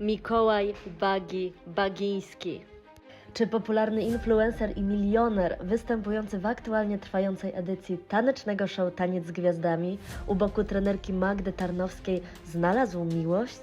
Mikołaj Bagi Bagiński. Czy popularny influencer i milioner występujący w aktualnie trwającej edycji tanecznego show Taniec z Gwiazdami u boku trenerki Magdy Tarnowskiej znalazł miłość?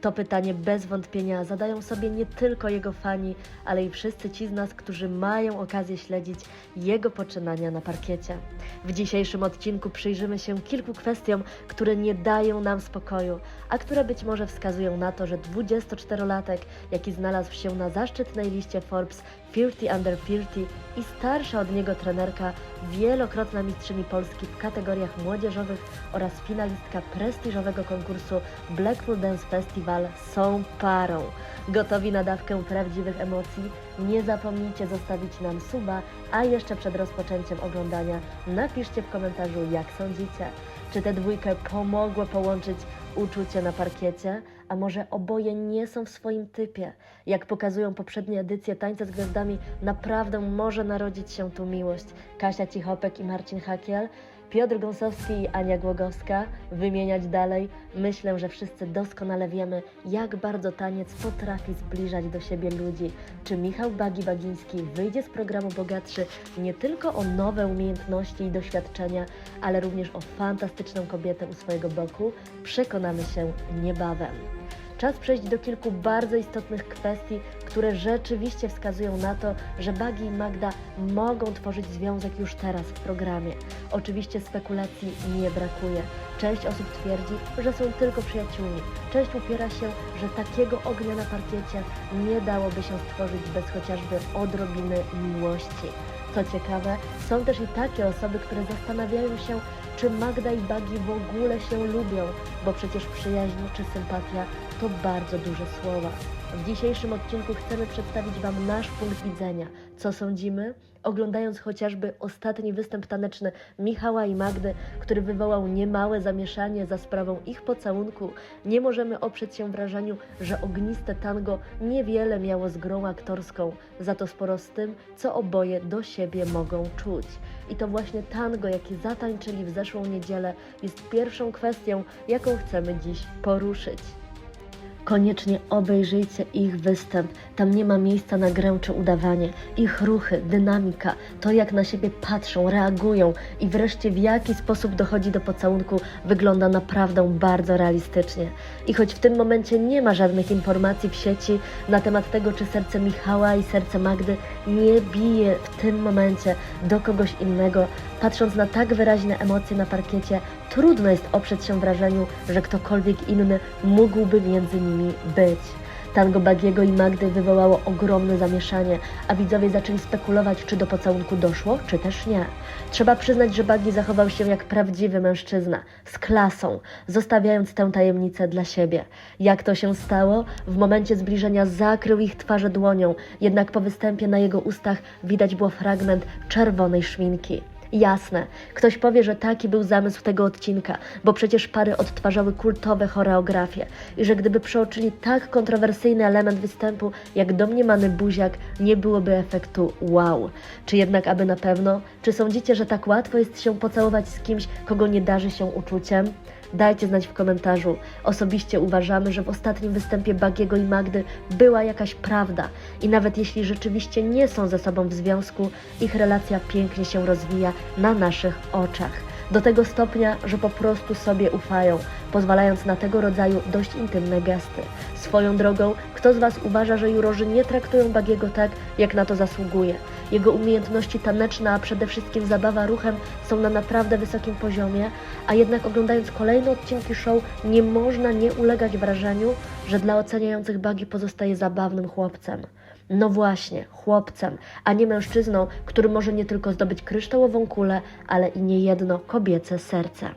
To pytanie bez wątpienia zadają sobie nie tylko jego fani, ale i wszyscy ci z nas, którzy mają okazję śledzić jego poczynania na parkiecie. W dzisiejszym odcinku przyjrzymy się kilku kwestiom, które nie dają nam spokoju, a które być może wskazują na to, że 24-latek, jaki znalazł się na zaszczytnej liście Forbes 50 Under 50 i starsza od niego trenerka, wielokrotna mistrzyni Polski w kategoriach młodzieżowych oraz finalistka prestiżowego konkursu Blackpool Dance Festival są parą. Gotowi na dawkę prawdziwych emocji? Nie zapomnijcie zostawić nam suba, a jeszcze przed rozpoczęciem oglądania napiszcie w komentarzu, jak sądzicie. Czy tę dwójkę pomogło połączyć uczucie na parkiecie? A może oboje nie są w swoim typie? Jak pokazują poprzednie edycje Tańca z Gwiazdami, naprawdę może narodzić się tu miłość. Kasia Cichopek i Marcin Hakiel, Piotr Gąsowski i Ania Głogowska, wymieniać dalej. Myślę, że wszyscy doskonale wiemy, jak bardzo taniec potrafi zbliżać do siebie ludzi. Czy Michał Bagi Bagiński wyjdzie z programu Bogatszy nie tylko o nowe umiejętności i doświadczenia, ale również o fantastyczną kobietę u swojego boku? Przekonamy się niebawem. Czas przejść do kilku bardzo istotnych kwestii, które rzeczywiście wskazują na to, że Bagi i Magda mogą tworzyć związek już teraz w programie. Oczywiście spekulacji nie brakuje. Część osób twierdzi, że są tylko przyjaciółmi. Część upiera się, że takiego ognia na parkiecie nie dałoby się stworzyć bez chociażby odrobiny miłości. Co ciekawe, są też i takie osoby, które zastanawiają się, czy Magda i Bagi w ogóle się lubią, bo przecież przyjaźń czy sympatia to bardzo duże słowa. W dzisiejszym odcinku chcemy przedstawić Wam nasz punkt widzenia. Co sądzimy? Oglądając chociażby ostatni występ taneczny Michała i Magdy, który wywołał niemałe zamieszanie za sprawą ich pocałunku, nie możemy oprzeć się wrażeniu, że ogniste tango niewiele miało z grą aktorską, za to sporo z tym, co oboje do siebie mogą czuć. I to właśnie tango, jakie zatańczyli w zeszłą niedzielę, jest pierwszą kwestią, jaką chcemy dziś poruszyć. Koniecznie obejrzyjcie ich występ. Tam nie ma miejsca na grę czy udawanie. Ich ruchy, dynamika, to jak na siebie patrzą, reagują i wreszcie w jaki sposób dochodzi do pocałunku wygląda naprawdę bardzo realistycznie. I choć w tym momencie nie ma żadnych informacji w sieci na temat tego, czy serce Michała i serce Magdy nie bije w tym momencie do kogoś innego, patrząc na tak wyraźne emocje na parkiecie, trudno jest oprzeć się wrażeniu, że ktokolwiek inny mógłby między nimi być. Tango Bagiego i Magdy wywołało ogromne zamieszanie, a widzowie zaczęli spekulować, czy do pocałunku doszło, czy też nie. Trzeba przyznać, że Bagi zachował się jak prawdziwy mężczyzna, z klasą, zostawiając tę tajemnicę dla siebie. Jak to się stało? W momencie zbliżenia zakrył ich twarze dłonią, jednak po występie na jego ustach widać było fragment czerwonej szminki. Jasne, ktoś powie, że taki był zamysł tego odcinka, bo przecież pary odtwarzały kultowe choreografie i że gdyby przeoczyli tak kontrowersyjny element występu jak domniemany buziak, nie byłoby efektu wow. Czy jednak aby na pewno? Czy sądzicie, że tak łatwo jest się pocałować z kimś, kogo nie darzy się uczuciem? Dajcie znać w komentarzu. Osobiście uważamy, że w ostatnim występie Bagiego i Magdy była jakaś prawda i nawet jeśli rzeczywiście nie są ze sobą w związku, ich relacja pięknie się rozwija na naszych oczach. Do tego stopnia, że po prostu sobie ufają, pozwalając na tego rodzaju dość intymne gesty. Swoją drogą, kto z Was uważa, że jurorzy nie traktują Bagiego tak, jak na to zasługuje? Jego umiejętności taneczne, a przede wszystkim zabawa ruchem są na naprawdę wysokim poziomie, a jednak oglądając kolejne odcinki show nie można nie ulegać wrażeniu, że dla oceniających Bagi pozostaje zabawnym chłopcem. No właśnie, chłopcem, a nie mężczyzną, który może nie tylko zdobyć kryształową kulę, ale i niejedno kobiece serce.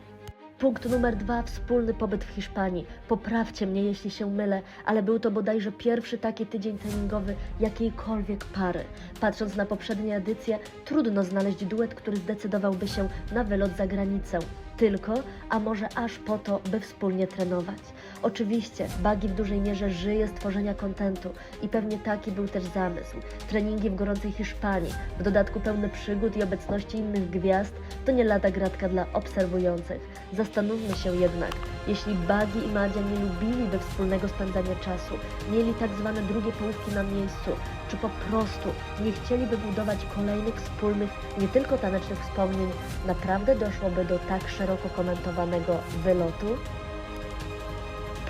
Punkt numer dwa, wspólny pobyt w Hiszpanii. Poprawcie mnie, jeśli się mylę, ale był to bodajże pierwszy taki tydzień treningowy jakiejkolwiek pary. Patrząc na poprzednie edycje, trudno znaleźć duet, który zdecydowałby się na wylot za granicę. Tylko, a może aż po to, by wspólnie trenować. Oczywiście, Bagi w dużej mierze żyje z tworzenia kontentu i pewnie taki był też zamysł. Treningi w gorącej Hiszpanii, w dodatku pełne przygód i obecności innych gwiazd, to nie lada gratka dla obserwujących. Zastanówmy się jednak, jeśli Bagi i Madzia nie lubiliby wspólnego spędzania czasu, mieli tak zwane drugie połówki na miejscu, czy po prostu nie chcieliby budować kolejnych wspólnych, nie tylko tanecznych wspomnień, naprawdę doszłoby do tak szeroko komentowanego wylotu?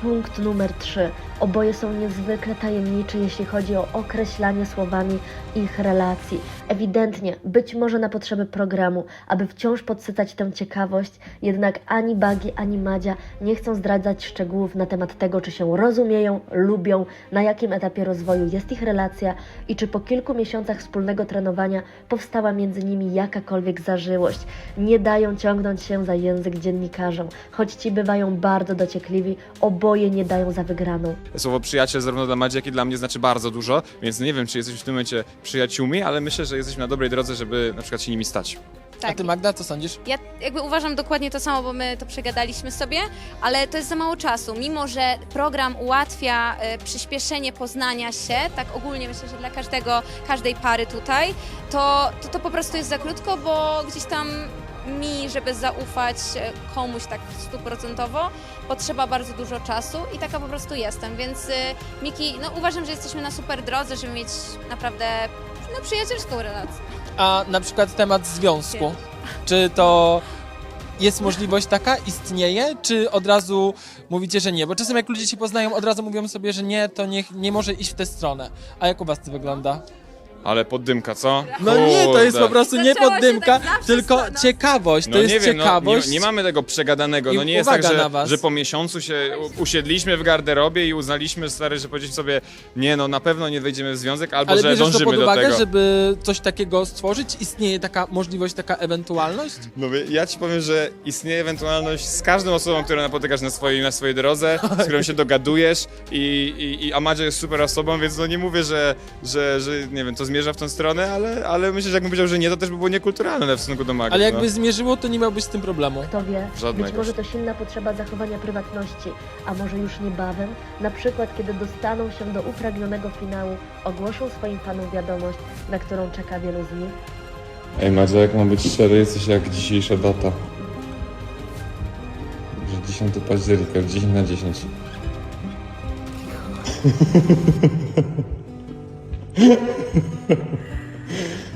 Punkt numer 3. Oboje są niezwykle tajemniczy, jeśli chodzi o określanie słowami ich relacji. Ewidentnie, być może na potrzeby programu, aby wciąż podsycać tę ciekawość, jednak ani Bagi, ani Madzia nie chcą zdradzać szczegółów na temat tego, czy się rozumieją, lubią, na jakim etapie rozwoju jest ich relacja i czy po kilku miesiącach wspólnego trenowania powstała między nimi jakakolwiek zażyłość. Nie dają ciągnąć się za język dziennikarzom, choć ci bywają bardzo dociekliwi, oboje nie dają za wygraną. Słowo przyjaciel zarówno dla Madzi, jak i dla mnie znaczy bardzo dużo, więc nie wiem, czy jesteśmy w tym momencie przyjaciółmi, ale myślę, że jesteśmy na dobrej drodze, żeby na przykład się nimi stać. A Tak. ty Magda, co sądzisz? Ja jakby uważam dokładnie to samo, bo my to przegadaliśmy sobie, ale to jest za mało czasu. Mimo, że program ułatwia e, przyspieszenie poznania się, tak ogólnie myślę, że dla każdego, każdej pary tutaj, to, to to po prostu jest za krótko, bo gdzieś tam mi, żeby zaufać e, komuś tak stuprocentowo, potrzeba bardzo dużo czasu i taka po prostu jestem, więc e, Miki, no uważam, że jesteśmy na super drodze, żeby mieć naprawdę no, przyjacielską relację. A na przykład temat związku. Czy to jest możliwość taka, istnieje, czy od razu mówicie, że nie? Bo czasem jak ludzie się poznają, od razu mówią sobie, że nie, to nie, nie może iść w tę stronę. A jak u was to wygląda? Ale poddymka, co? No nie, to jest Kurde. po prostu nie Zaczęło się poddymka, tak zawsze tylko no. ciekawość. No to jest nie wiem, ciekawość. no, nie, nie mamy tego przegadanego. I No nie jest tak, uwaga na że, was. że po miesiącu się u- usiedliśmy w garderobie i uznaliśmy, stary, że powiedzieliśmy sobie, nie no, na pewno nie wejdziemy w związek, albo Ale że bierzesz to dążymy pod do uwagę, tego. żeby coś takiego stworzyć? Istnieje taka możliwość, taka ewentualność? No wie- ja ci powiem, że istnieje ewentualność z każdą osobą, którą napotykasz na swojej, na swojej drodze, z którą się dogadujesz i, i, i Amadzia jest super osobą, więc no nie mówię, że, że, że nie wiem, to zmierza w tą stronę, ale, ale myślę, że jakbym powiedział, że nie, to też by było niekulturalne w stosunku do Magdy. Ale no. jakby zmierzyło, to nie miałbyś z tym problemu. Kto wie, Żadnego. być może to silna potrzeba zachowania prywatności, a może już niebawem, na przykład kiedy dostaną się do upragnionego finału, ogłoszą swoim fanom wiadomość, na którą czeka wielu z nich. Ej Madzia, jak mam być szczery, jesteś jak dzisiejsza data. Że 10 października, 10 na 10.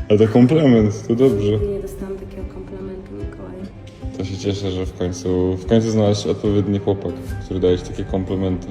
Ale to komplement, to dobrze. Nie dostałam takiego komplementu, Mikołaj. To się cieszę, że w końcu, w końcu znalazłeś odpowiedni chłopak, który daje ci takie komplementy.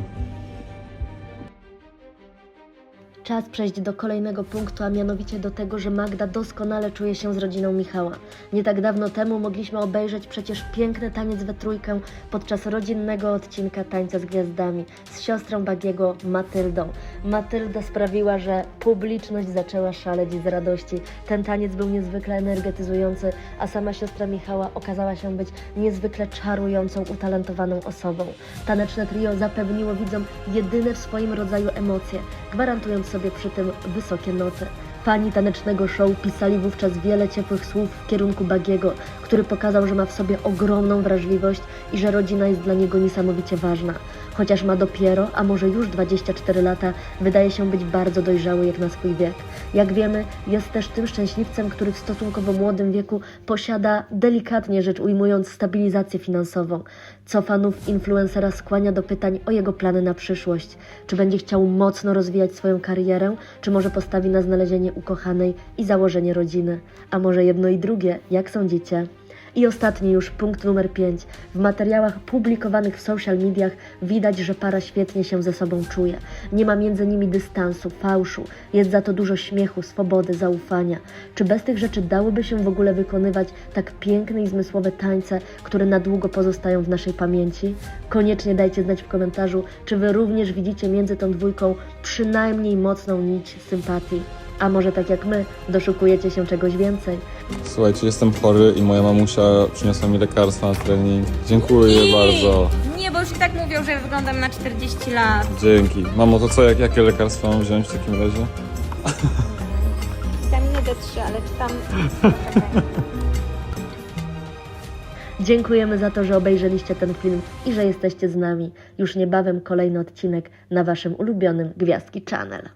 Czas przejść do kolejnego punktu, a mianowicie do tego, że Magda doskonale czuje się z rodziną Michała. Nie tak dawno temu mogliśmy obejrzeć przecież piękny taniec we trójkę podczas rodzinnego odcinka Tańca z Gwiazdami z siostrą Bagiego, Matyldą. Matylda sprawiła, że publiczność zaczęła szaleć z radości. Ten taniec był niezwykle energetyzujący, a sama siostra Michała okazała się być niezwykle czarującą, utalentowaną osobą. Taneczne trio zapewniło widzom jedyne w swoim rodzaju emocje, gwarantując sobie przy tym wysokie noce. Fani tanecznego show pisali wówczas wiele ciepłych słów w kierunku Bagiego, który pokazał, że ma w sobie ogromną wrażliwość i że rodzina jest dla niego niesamowicie ważna. Chociaż ma dopiero, a może już 24 lata, wydaje się być bardzo dojrzały jak na swój wiek. Jak wiemy, jest też tym szczęśliwcem, który w stosunkowo młodym wieku posiada, delikatnie rzecz ujmując, stabilizację finansową, co fanów influencera skłania do pytań o jego plany na przyszłość. Czy będzie chciał mocno rozwijać swoją karierę, czy może postawi na znalezienie ukochanej i założenie rodziny? A może jedno i drugie, jak sądzicie? I ostatni już punkt numer 5. W materiałach publikowanych w social mediach widać, że para świetnie się ze sobą czuje. Nie ma między nimi dystansu, fałszu, jest za to dużo śmiechu, swobody, zaufania. Czy bez tych rzeczy dałoby się w ogóle wykonywać tak piękne i zmysłowe tańce, które na długo pozostają w naszej pamięci? Koniecznie dajcie znać w komentarzu, czy Wy również widzicie między tą dwójką przynajmniej mocną nić sympatii. A może tak jak my, doszukujecie się czegoś więcej? Słuchajcie, jestem chory i moja mamusia przyniosła mi lekarstwa na trening. Dziękuję bardzo. Nie, bo już i tak mówią, że wyglądam na 40 lat. Dzięki. Mamo, to co, jak, jakie lekarstwa mam wziąć w takim razie? Witaminę D3, ale czy tam... Dziękujemy za to, że obejrzeliście ten film i że jesteście z nami. Już niebawem kolejny odcinek na Waszym ulubionym Gwiazdki Channel.